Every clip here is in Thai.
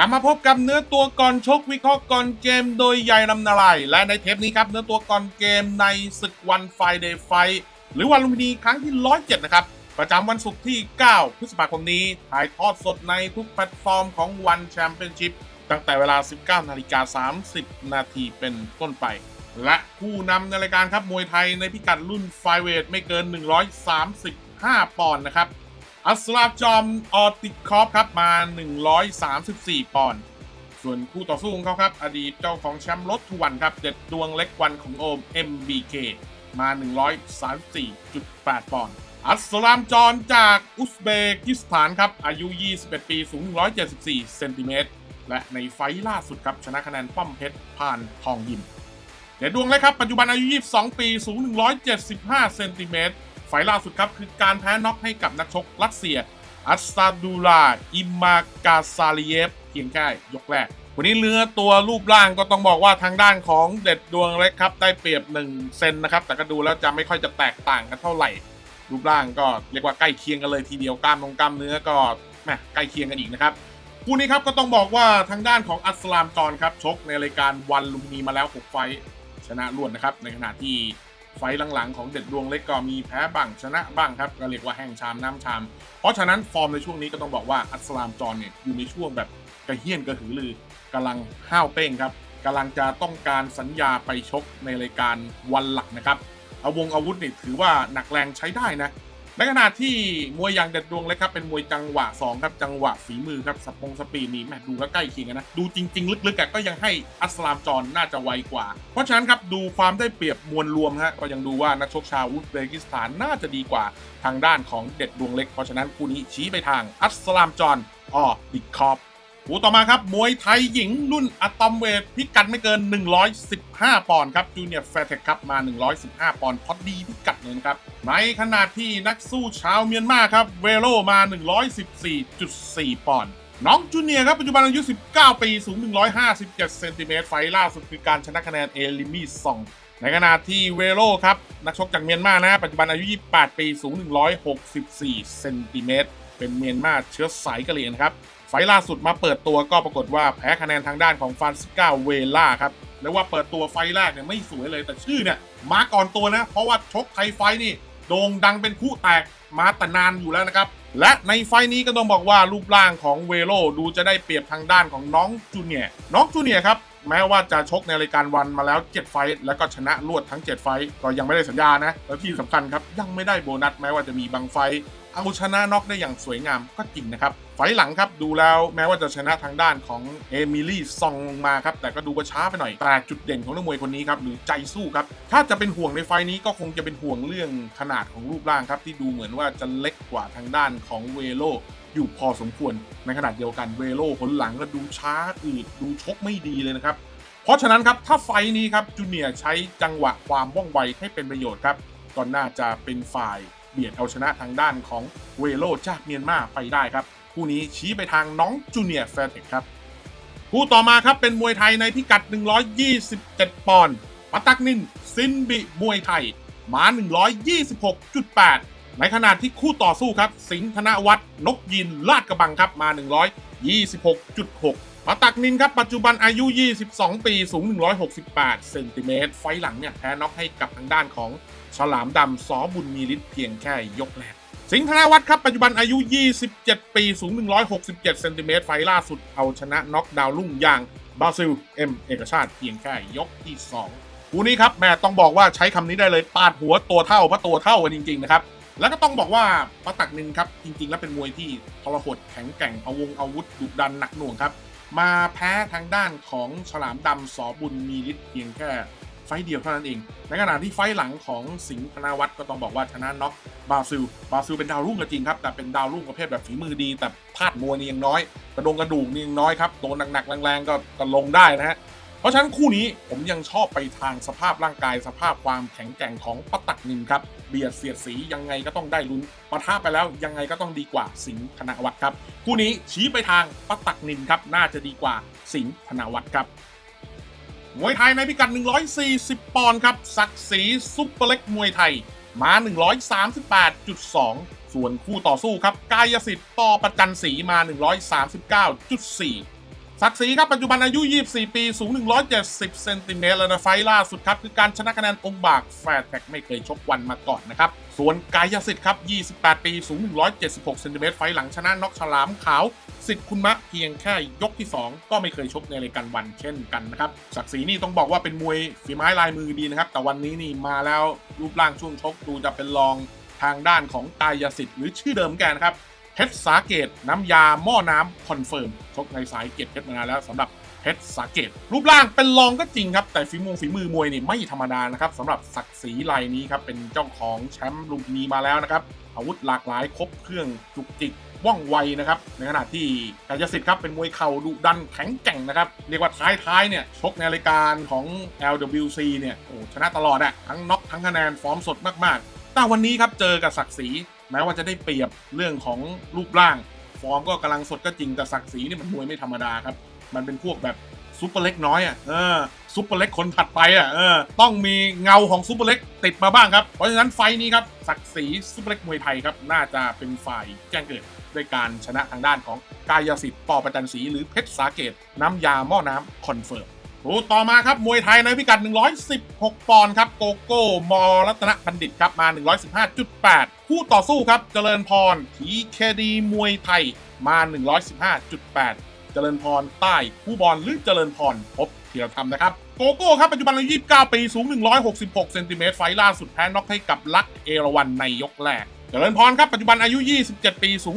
กลับมาพบกับเนื้อตัวก่อนชกวิเคราะห์ก่อนเกมโดยใยนำนาลายและในเทปนี้ครับเนื้อตัวก่อนเกมในศึกวันไฟเดย์ไฟหรือวันลุมพินีครั้งที่ 107 นะครับ ประจำวันศุกร์ที่ 9 พฤษภาคมนี้ ถ่ายทอดสดในทุกแพลตฟอร์มของวันแชมเปี้ยนชิพตั้งแต่เวลา 19 นาฬิกา 30 นาทีเป็นต้นไป และผู้นำในรายการครับมวยไทยในพิกัดรุ่นไฟเวทไม่เกิน 135 ปอนด์นะครับ อัสลาจอมออติคอฟครับมา 134 ปอนด์ส่วนคู่ต่อสู้ของเขาครับ อดีตเจ้าของแชมป์รถทุวันครับเด็ดดวงเล็กวันของโอม MBK มา 134.8 ปอนด์อัสลามจอนจากอุซเบกิสถานครับ อายุ 21 ปี สูง 174 เซนติเมตร และในไฟล์ล่าสุดครับ ชนะคะแนนป้อมเพชรผ่านทองยิม เด็ดดวงเล็กครับ ปัจจุบันอายุ 22 ปี สูง 175 เซนติเมตร ไฟล่าสุดครับ คือการแพ้น็อกให้กับนักชกรัสเซีย อัสซาดูลา อิมากาซาลีเยฟเพียงแค่ยกแรก วันนี้เนื้อตัวรูปร่างก็ต้องบอกว่าทางด้านของเด็ดดวงเล็กครับ ได้เปรียบ1เซนนะครับ แต่ก็ดูแล้วจะไม่ค่อยจะแตกต่างกันเท่าไหร่ รูปร่างก็เรียกว่าใกล้เคียงกันเลยทีเดียวกล้ามตรงกล้ามเนื้อก็แหมใกล้เคียงกันอีกนะครับคู่นี้ครับก็ต้องบอกว่าทางด้านของอัสลามจอนครับชกในรายการวันลุมินีมาแล้ว6ไฟชนะรวดนะครับในขณะที่ ไฟท์หลังๆ ของเด็ดดวงเล็กก็มีแพ้บ้างชนะบ้างครับก็เรียกว่าแห้งชามน้ำชาม เพราะฉะนั้นฟอร์มในช่วงนี้ก็ต้องบอกว่าอัสลามจอนเนี่ยอยู่ในช่วงแบบกระเฮี้ยนกระหือรือกำลังห้าวเป้งครับกำลังจะต้องการสัญญาไปชกในรายการวันหลักนะครับอาวงอาวุธนี่ถือว่าหนักแรงใช้ได้นะ ในขณะที่มวยอย่างเด็ดดวงเลยครับเป็นมวยจังหวะ2ครับจังหวะฝีมือครับสปงสปีดนี่แหมดูแล้วใกล้เคียงกันนะดูจริง ๆ ลึกๆก็ยังให้อัสลามจอนน่าจะไวกว่า เพราะฉะนั้นครับดูความได้เปรียบมวลรวมฮะก็ยังดูว่านักชกชาวอุซเบกิสถานน่าจะดีกว่าทางด้านของเด็ดดวงเล็ก เพราะฉะนั้นคู่นี้ชี้ไปทางอัสลามจอนออดิคอป คู่ต่อมาครับ มวยไทยหญิงรุ่นอะตอมเวทพิกัดไม่เกิน 115 ปอนด์ครับจูเนียร์แฟร์เทคครับมา 115 ปอนด์พอดีพิกัดเลยนะครับ ในขณะที่นักสู้ชาวเมียนมาครับ เวโรมา 114.4 ปอนด์น้องจูเนียร์ครับ ปัจจุบันอายุ 19 ปี สูง 157 เซนติเมตรไฟล่าสุดคือการชนะคะแนนเอลิมี่ซองในขณะที่เวโรครับ นักชกจากเมียนมานะปัจจุบันอายุ 28 ปี สูง 164 เซนติเมตรเป็นเมียนมาเชื้อสายกะเหรี่ยงครับ ไฟล่าสุดมาเปิดตัวก็ปรากฏว่าแพ้คะแนนทางด้านของฟานซิก้าเวล่าครับเรียกว่าเปิดตัวไฟแรกเนี่ยไม่สวยเลยแต่ชื่อเนี่ยมาก่อนตัวนะ เพราะว่าชกไทยไฟนี่โด่งดังเป็นคู่แตกมาแต่นานอยู่แล้วนะครับ และในไฟนี้ก็ต้องบอกว่ารูปร่างของเวโรดูจะได้เปรียบทางด้านของน้องจูเนียร์น้องจูเนียร์ครับแม้ว่าจะชกในรายการวันมาแล้ว 7 ไฟแล้วก็ชนะรวดทั้ง 7 ไฟก็ยังไม่ได้สัญญานะ แล้วที่สำคัญครับยังไม่ได้โบนัสแม้ว่าจะมีบางไฟ เอาชนะน็อกได้อย่างสวยงามก็จริงนะครับไฟหลังครับดูแล้วแม้ว่าจะชนะทางด้านของเอมิลี่ซองลงมาครับแต่ก็ดูว่าช้าไปหน่อยแต่จุดเด่นของนักมวยคนนี้ครับหรือใจสู้ครับถ้าจะเป็นห่วงในไฟนี้ก็คงจะเป็นห่วงเรื่องขนาดของรูปร่างครับที่ดูเหมือนว่าจะเล็กกว่าทางด้านของเวโรอยู่พอสมควรในขนาดเดียวกันเวโรผลหลังก็ดูช้าอืดดูชกไม่ดีเลยนะครับเพราะฉะนั้นครับถ้าไฟนี้ครับจูเนียใช้จังหวะความว่องไวให้เป็นประโยชน์ครับก็น่าจะเป็นฝ่าย บียดเอาชนะทางด้านของเวโรจากเมียนมาไปได้ครับคู่นี้ชี้ไปทางน้องจูเนียร์แฟร์เทคครับคู่ต่อมาครับเป็นมวยไทยในพิกัด 127 ปอนด์ปัตักนินซินบิมวยไทยมา 126.8 ในขณะที่คู่ต่อสู้ครับ สิงห์ธนวัฒน์นกยินลาดกระบังครับมา 126.6 ปัตตักนินครับ ปัจจุบันอายุ 22 ปี สูง 168 เซนติเมตร ไฟหลังเนี่ยแพ้น็อกให้กับทางด้านของฉลามดำสอบุญมีฤทธิ์เพียงแค่ยกแรก สิงห์ธนวัฒน์ครับ ปัจจุบันอายุ 27 ปี สูง 167 เซนติเมตร ไฟล่าสุดเอาชนะน็อกดาวลุ่งอย่างบราซิล เอ็ม เอกชาติเพียงแค่ยกที่ 2 คู่นี้ครับแม่ต้องบอกว่าใช้คำนี้ได้เลยปาดหัวตัวเท่าเพราะตัวเท่ากันจริงๆนะครับแล้วก็ต้องบอกว่าปะตักนินครับจริง ๆ แล้วเป็นมวยที่ทรหดแข็งแกร่งเอาวงอาวุธดุดันหนักหน่วงครับ มาแพ้ทางด้านของฉลามดำสอบุญมีฤทธิ์เพียงแค่ไฟเดียวเท่านั้นเอง ในขณะที่ไฟหลังของสิงห์ธนวัฒน์ก็ต้องบอกว่าชนะน็อกบราซิล บราซิลเป็นดาวรุ่งก็จริงครับ แต่เป็นดาวรุ่งประเภทแบบฝีมือดี แต่พลาดมวยนี่ยังน้อย กระดงกระดูกนี่ยังน้อยครับ โดนหนักๆแรงๆก็ก็ลงได้นะฮะ เพราะฉะนั้นคู่นี้ผมยังชอบไปทางสภาพร่างกายสภาพความแข็งแกร่งของปะตักนินครับ เบียดเสียดสียังไงก็ต้องได้ลุ้นปะทะไปแล้วยังไงก็ต้องดีกว่าสิงห์ธนวัฒน์ครับคู่นี้ชี้ไปทางปะตักนินครับน่าจะดีกว่าสิงห์ธนวัฒน์ครับมวยไทยในพิกัด 140 ปอนด์ครับศักดิ์ศรีซุปเปอร์เล็กมวยไทยมา 138.2 ส่วนคู่ต่อสู้ครับกายสิทธิ์ต่อประจันศรีมา 139.4 ศักดิ์ศรีครับ ปัจจุบันอายุ 24 ปี สูง 170 เซนติเมตรแล้วนะ ไฟล่าสุดครับ คือการชนะคะแนนองค์บากแฟร์แท็กไม่เคยชกวันมาก่อนนะครับ ส่วนกายสิทธิ์ครับ 28 ปี สูง 176 เซนติเมตร ไฟล์หลังชนะน็อกฉลามขาว สิทธิ์คุณมะเพียงแค่ยกที่ 2 ก็ไม่เคยชกในรายการวันเช่นกันนะครับ ศักดิ์ศรีนี่ต้องบอกว่าเป็นมวยฝีไม้ลายมือดีนะครับ แต่วันนี้นี่มาแล้วรูปร่างช่วงชกดูจะเป็นรองทางด้านของกายสิทธิ์หรือชื่อเดิมแกนะครับเพชรสาเกตน้ำยาหม้อน้ำคอนเฟิร์ม กในสายเกตเพชรมานานแล้วสำหรับเพชรสาเกต รูปร่างเป็นรองก็จริงครับ แต่ฝีมือฝีมือมวยนี่ไม่ธรรมดานะครับสำหรับศักดิ์ศรีลายนี้ครับเป็นเจ้าของแชมป์ลุมพินีมาแล้วนะครับอาวุธหลากหลายครบเครื่องจุกจิกว่องไวนะครับในขณะที่กายสิทธิ์ครับเป็นมวยเข่าดุดันแข็งแกร่งนะครับเรียกว่าท้ายๆเนี่ยชกในรายการของ LWC เนี่ยโอ้ชนะตลอดอะทั้งน็อกทั้งคะแนนฟอร์มสดมากๆ แต่วันนี้ครับเจอกับศักดิ์ศรีแม้ว่าจะได้เปรียบเรื่องของรูปร่าง ฟอร์มก็กำลังสดก็จริงแต่ศักดิ์ศรีนี่มันมวยไม่ธรรมดาครับ มันเป็นพวกแบบซุปเปอร์เล็กน้อยอะเออซุปเปอร์เล็กคนถัดไปอะเออต้องมีเงาของซุปเปอร์เล็กติดมาบ้างครับ เพราะฉะนั้นไฟนี้ครับศักดิ์ศรีซุปเปอร์เล็กมวยไทยครับ น่าจะเป็นฝ่ายแจ้งเกิดด้วยการชนะทางด้านของกายสิทธิ์ปอประจันศรีหรือเพชรสาเกตน้ำยาหม้อน้ำคอนเฟิร์ม คู่ต่อมาครับ มวยไทยในพิกัด 116 ปอนด์ครับ โกโก้มอรัตนบัณฑิตครับ มา 115.8 คู่ต่อสู้ครับ เจริญพรทีเคดีมวยไทย มา 115.8 เจริญพรใต้คู่บอลหรือเจริญพรพบเทียรธรรมนะครับ โกโก้ครับปัจจุบันอายุ29 ปี สูง 166 เซนติเมตรไฟล์ล่าสุดแพ้น็อกให้กับลักเอราวันในยกแรก เจริญพรครับ ปัจจุบันอายุ 27 ปี สูง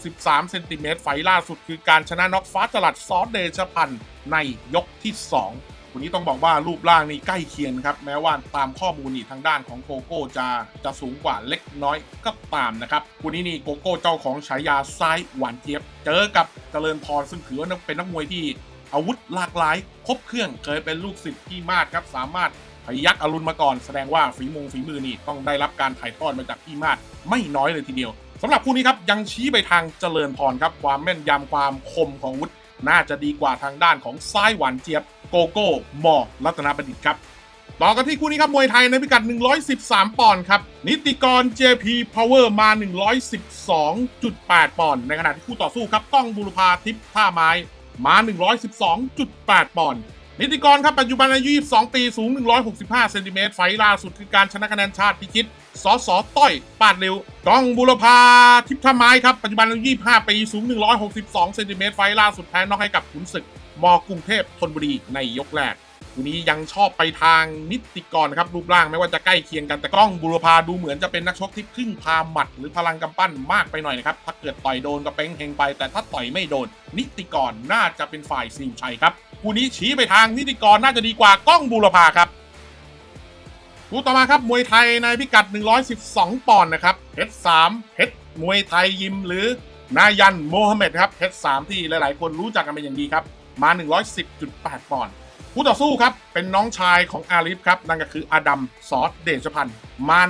163 เซนติเมตรไฟล่าสุดคือการชนะน็อกฟ้าจลัดซอสเดชพันธ์ในยกที่ 2 วันนี้ต้องบอกว่ารูปร่างนี่ใกล้เคียงครับ แม้ว่าตามข้อมูลนี่ทางด้านของโกโก้จะจะสูงกว่าเล็กน้อยก็ตามนะครับวันนี้นี่โกโก้เจ้าของฉายาซ้ายหวานเจี๊ยบ เจอกับเจริญพรซึ่งถือว่าเป็นนักมวยที่อาวุธหลากหลาย ครบเครื่องเคยเป็นลูกศิษย์พี่มาดครับสามารถ พยักอรุณมาก่อนแสดงว่าฝีมงฝีมือนี่ต้องได้รับการถ่ายทอดมาจากพี่มาดไม่น้อยเลยทีเดียวสำหรับคู่นี้ครับยังชี้ไปทางเจริญพรครับความแม่นยำความคมของวุธน่าจะดีกว่าทางด้านของซ้ายหวานเจี๊ยบโกโก้หมอรัตนบัณฑิตครับต่อกันที่คู่นี้ครับมวยไทยในพิกัด 113 ปอนด์ครับ นิติกร JP Power มา 112.8 ปอนด์ในขณะที่คู่ต่อสู้ครับ ก้องบุรพาทิพย์ท่าไม้มา 112.8 ปอนด์ นิติกรครับปัจจุบันอายุ 22 ปีสูง 165 เซนติเมตรไฟล่าสุดคือการชนะคะแนนชาติพิชิตสอสอต้อยปาดเร็วก้องบุรพาทิพย์ทไม้ครับปัจจุบันอายุ 25 ปีสูง 162 เซนติเมตรไฟล่าสุดแพ้น็อกให้กับขุนศึกมกรุงเทพธนบุรีในยกแรกวันนี้ยังชอบไปทางนิติกรครับรูปร่างไม่ว่าจะใกล้เคียงกันแต่กล้องบุรพาดูเหมือนจะเป็นนักชกที่พึ่งพาหมัด หรือพลังกำปั้นมากไปหน่อยนะครับถ้าเกิดต่อยโดนก็เป้งเฮงไป แต่ถ้าต่อยไม่โดน นิติกรน่าจะเป็นฝ่ายสิงชัยครับ คู่นี้ชี้ไปทางนิติกรน่าจะดีกว่ากล้องบุรพาครับคู่ต่อมาครับมวยไทยในพิกัด 112 ปอนด์นะครับเพชรสามเพชรมวยไทยยิมหรือนายันโมฮัมเหม็ดครับเพชรสามที่หลายๆ คนรู้จักกันเป็นอย่างดีครับ มา 110.8 ปอนด์คู่ต่อสู้ครับเป็นน้องชายของอาลิฟครับนั่นก็คืออาดัมซอสเดชพันธ์มา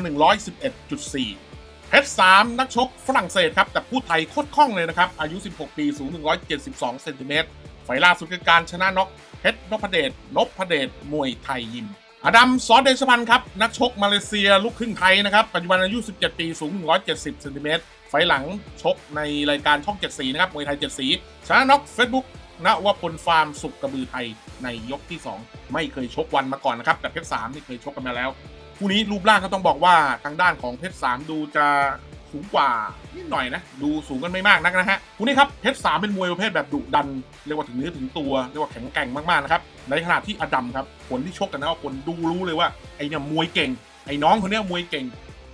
111.4เพชรสามนักชกฝรั่งเศสครับ แต่พูดไทยโคตรคล่องเลยนะครับ อายุ 16 ปี สูง 172 เซนติเมตร ไฟล่าสุดคือการชนะน็อกเพชรนพเดชนพเดชมวยไทยยิม อดัมซอสเดชพันธ์ครับ นักชกมาเลเซียลูกครึ่งไทยนะครับ ปัจจุบันอายุ 17 ปีสูง 170เซนติเมตรไฟหลังชกในรายการช่องเจ็ดสีนะครับ มวยไทยเจ็ดสีชนะน็อกเฟซบุ๊กณวพลฟาร์มสุกกระบือไทยในยกที่ 2 ไม่เคยชกวันมาก่อนนะครับ แต่เพชรสามนี่เคยชกกันมาแล้วคู่นี้รูปร่างก็ต้องบอกว่าทางด้านของเพชรสามดูจะ สูงกว่านิดหน่อยนะ ดูสูงกันไม่มากนักนะฮะคู่นี้ครับเพชรสามเป็นมวยประเภทแบบดุดันเรียกว่าถึงเนื้อถึงตัวเรียกว่าแข็งแกร่งมากๆนะครับในขณะที่อดัมครับคนที่ชกกันนะว่าคนดูรู้เลยว่าไอ้เนี่ยมวยเก่ง ไอ้น้องคนเนี้ยมวยเก่ง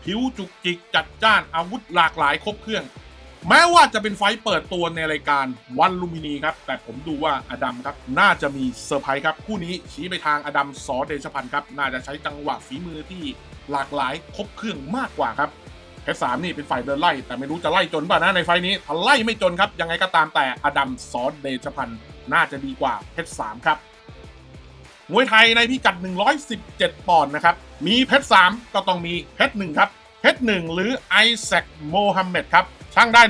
ผิวจุกจิกจัดจ้านอาวุธหลากหลายครบเครื่อง แม้ว่าจะเป็นไฟต์เปิดตัวในรายการวันลุมินีครับแต่ผมดูว่าอดัมครับน่าจะมีเซอร์ไพรส์ครับคู่นี้ชี้ไปทางอดัมสอเดชพันธ์ครับน่าจะใช้จังหวะฝีมือที่หลากหลายครบเครื่องมากกว่าครับ เพชรสามนี่เป็นฝ่ายเดินไล่ แต่ไม่รู้จะไล่จนป่ะนะในไฟนี้ถ้าไล่ไม่จนครับ ยังไงก็ตามแต่อดัมสอสเดชพันธ์น่าจะดีกว่าเพชรสามครับมวยไทยในพิกัด 117 ปอนด์นะครับ มีเพชร 3 ก็ต้องมีเพชร 1 ครับ เพชร 1 หรือไอแซคโมฮัมเหม็ดครับ ช่างได้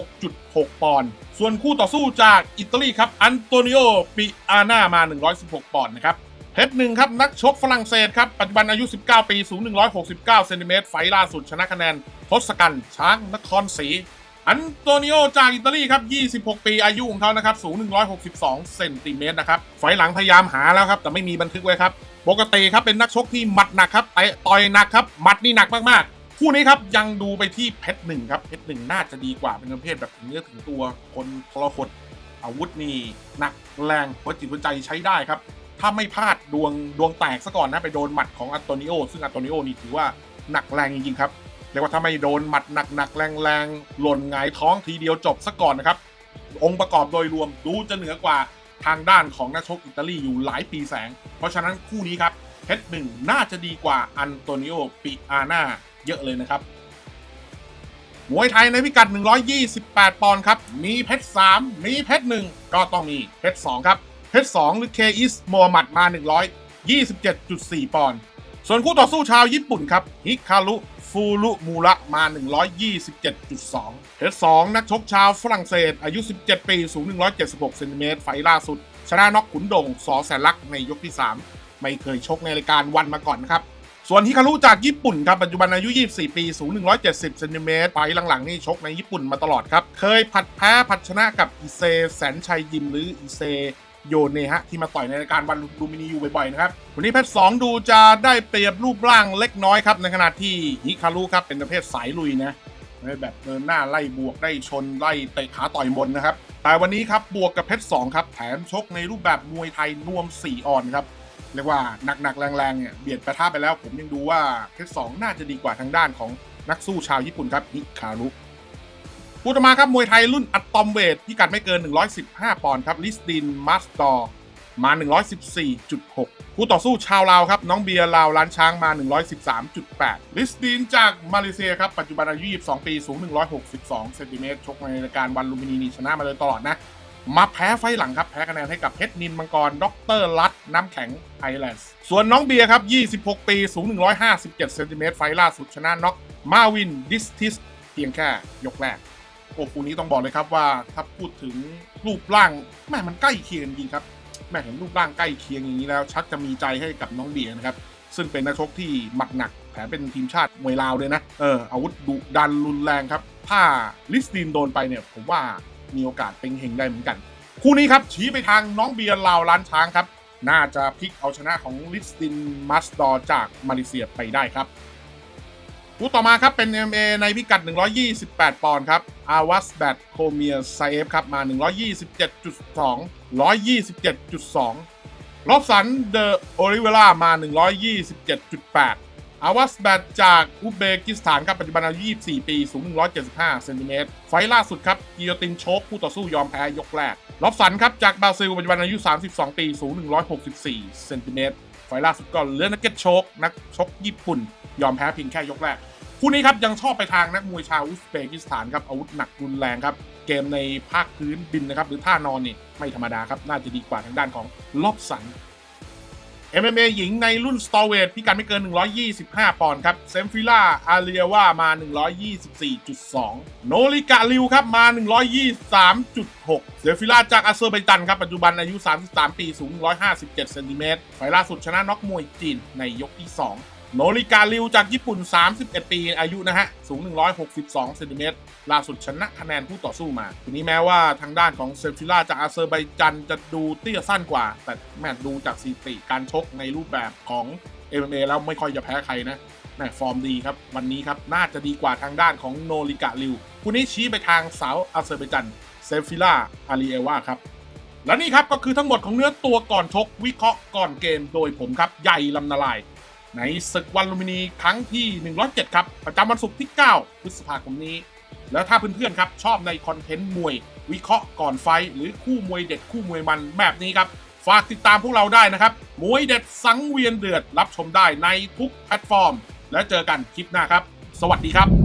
116.6 ปอนด์ ส่วนคู่ต่อสู้จากอิตาลีครับ อันโตนิโอ ปิอาน่ามา 116 ปอนด์นะครับ เพชรหนึ่งครับ นักชกฝรั่งเศสครับ ปัจจุบันอายุ 19 ปี สูง 169 เซนติเมตรไฟล์ล่าสุดชนะคะแนนทศกัณฐ์ช้างนครศรีอันโตนิโอจากอิตาลีครับ 26 ปีอายุของเขานะครับ สูง 162 เซนติเมตรนะครับไฟหลังพยายามหาแล้วครับ แต่ไม่มีบันทึกไว้ครับ ปกติครับเป็นนักชกที่หมัดหนักครับเตะต่อยหนักครับหมัดนี่หนักมากๆ คู่นี้ครับยังดูไปที่เพชรหนึ่งครับเพชรหนึ่งน่าจะดีกว่าเป็นประเภทแบบเนื้อถึงตัวคนทรหดอาวุธนี่หนักแรงหัวจิตหัวใจใช้ได้ครับ ถ้าไม่พลาดดวงดวงแตกซะก่อนนะไปโดนหมัดของอันโตนิโอซึ่งอันโตนิโอนี่ถือว่าหนักแรงจริงๆครับเรียกว่าถ้าไม่โดนหมัดหนักๆแรงๆหล่นหงายท้องทีเดียวจบซะก่อนนะครับ องค์ประกอบโดยรวมดูจะเหนือกว่าทางด้านของนักชกอิตาลีอยู่หลายปีแสง เพราะฉะนั้นคู่นี้ครับเพชรหนึ่งน่าจะดีกว่าอันโตนิโอปิอาน่าเยอะเลยนะครับมวยไทยในพิกัด 128 ปอนด์ครับ มีเพชร3มีเพชร1ก็ต้องมีเพชร2ครับ เพชร2หรือเคอิสโมฮัมหมัดมา 127.4 ปอนด์ ส่วนคู่ต่อสู้ชาวญี่ปุ่นครับ ฮิคารุ ฟูรุมูระมา 127.2 เพชร2นักชกชาวฝรั่งเศส อายุ 17 ปี สูง 176เซนติเมตรไฟล่าสุด ชนะน็อกขุนดงสอแสนลักในยกที่ 3 ไม่เคยชกในรายการวันมาก่อนนะครับส่วนฮิคารุจากญี่ปุ่นครับ ปัจจุบันอายุ 24 ปีสูง 170 เซนติเมตรไฟล์หลัง ๆ นี่ชกในญี่ปุ่นมาตลอดครับ เคยผัดแพ้ผัดชนะกับอิเซ แสนชัยยิมหรืออิเซ โยเนฮะที่มาต่อยในรายการวันลูมินีอยู่บ่อยๆนะครับวันนี้เพชรสองดูจะได้เปรียบรูปร่างเล็กน้อยครับในขณะที่ฮิคารุครับเป็นประเภทสายลุยนะแบบเดินหน้าไล่บวกได้ชนไล่เตะขาต่อยบนนะครับ แต่วันนี้ครับบวกกับเพชรสองครับแถมชกในรูปแบบมวยไทยนวม 4 ออนครับเรียกว่าหนักๆ แรงๆเนี่ยเบียดประท่าไปแล้ว ผมยังดูว่าเพชรสองน่าจะดีกว่าทางด้านของนักสู้ชาวญี่ปุ่นครับฮิคารุ พูดต่อมาครับ มวยไทยรุ่นอัตอมเวทพิกัดไม่เกิน 115 ปอนด์ครับ ลิสตินมาสตอร์มา 114.6 คู่ต่อสู้ชาวลาวครับ น้องเบียร์ลาวล้านช้างมา 113.8 ลิสตินจากมาเลเซียครับ ปัจจุบันอายุ22 ปี สูง 162 เซนติเมตร ชกในรายการวันลูมินีนีชนะมาเลยตลอดนะ มาแพ้ไฟหลังครับ แพ้คะแนนให้กับเพชรนินมังกร ด็อกเตอร์ลัด น้ำแข็งไอแลนด์ ส่วนน้องเบียร์ครับ 26 ปี สูง 157 เซนติเมตร ไฟล่าสุดชนะน็อกมาวินดิสทิสเพียงแค่ยกแรก โอ้คู่นี้ต้องบอกเลยครับว่าถ้าพูดถึงรูปร่างแม่มันใกล้เคียงจริงครับแม่เห็นรูปร่างใกล้เคียงอย่างนี้แล้ว ชักจะมีใจให้กับน้องเบียนะครับซึ่งเป็นนักชกที่หมัดหนักแถมเป็นทีมชาติมวยลาวด้วยนะเอออาวุธดุดันรุนแรงครับ ถ้าลิสตินโดนไปเนี่ยผมว่ามีโอกาสเป็นเฮงได้เหมือนกัน คู่นี้ครับชี้ไปทางน้องเบียร์ลาวล้านช้างครับ น่าจะพลิกเอาชนะของลิสตินมัสดอร์จากมาเลเซียไปได้ครับ คู่ต่อมาครับเป็น MMA ในพิกัด 128 ปอนด์ครับ อาวัสแบทโคเมียไซเอฟครับมา 127.2 127.2รอบสันเดอะโอริเวล่ามา 127.8 อาวัสแบทจากอุซเบกิสถานครับปัจจุบันอายุ 24 ปี สูง 175 เซนติเมตร ไฟล่าสุดครับกิโยตินโชกคู่ต่อสู้ยอมแพ้ยกแรกรอบสันครับจากบราซิลปัจจุบันอายุ 32 ปี สูง 164 เซนติเมตร ไฟล่าสุดก็เลือนักเก็ตโชกนักชกญี่ปุ่น ยอมแพ้เพียงแค่ยกแรกคู่นี้ครับยังชอบไปทางนักมวยชาวอุซเบกิสถานครับอาวุธหนักรุนแรงครับเกมในภาคพื้นบินนะครับหรือท่านอนนี่ไม่ธรรมดาครับน่าจะดีกว่าทางด้านของลอบสัน MMA หญิงในรุ่นสตอเวทพิกัดไม่เกิน 125 ปอนด์ครับเซมฟิล่าอาเรียว่ามา 124.2 โนริกะริวครับมา 123.6 เซมฟิล่าจากอาเซอร์ไบจันครับปัจจุบันอายุ 33 ปีสูง 157 เซนติเมตรไฟล์ล่าสุดชนะน็อกมวยจีนในยกที่ 2 โนริการิวจากญี่ปุ่น 31 ปีอายุนะฮะ สูง 162เซนติเมตรล่าสุดชนะคะแนนผู้ต่อสู้มา ทีนี้แม้ว่าทางด้านของเซฟิล่าจากอาเซอร์ไบจันจะดูเตี้ยสั้นกว่า แต่แม่ดูจากสถิติการชกในรูปแบบของ MMA แล้วไม่ค่อยจะแพ้ใครนะแม่ฟอร์มดีครับ วันนี้ครับ น่าจะดีกว่าทางด้านของโนริการิวคู่นี้ชี้ไปทางสาวอาเซอร์ไบจันเซฟิล่าอารีเอวาครับและนี่ครับก็คือทั้งหมดของเนื้อตัวก่อนชกวิเคราะห์ก่อนเกมโดยผมครับใหญ่ลำนาลาย ในศึกวันลูมินีครั้งที่ 107 ครับ ประจำวันศุกร์ที่ 9 พฤษภาคมนี้ แล้วถ้าเพื่อนๆครับ ชอบในคอนเทนต์มวย วิเคราะห์ก่อนไฟ หรือคู่มวยเด็ดคู่มวยมันแบบนี้ครับ ฝากติดตามพวกเราได้นะครับ มวยเด็ดสังเวียนเดือดรับชมได้ในทุกแพลตฟอร์ม แล้วเจอกันคลิปหน้าครับ สวัสดีครับ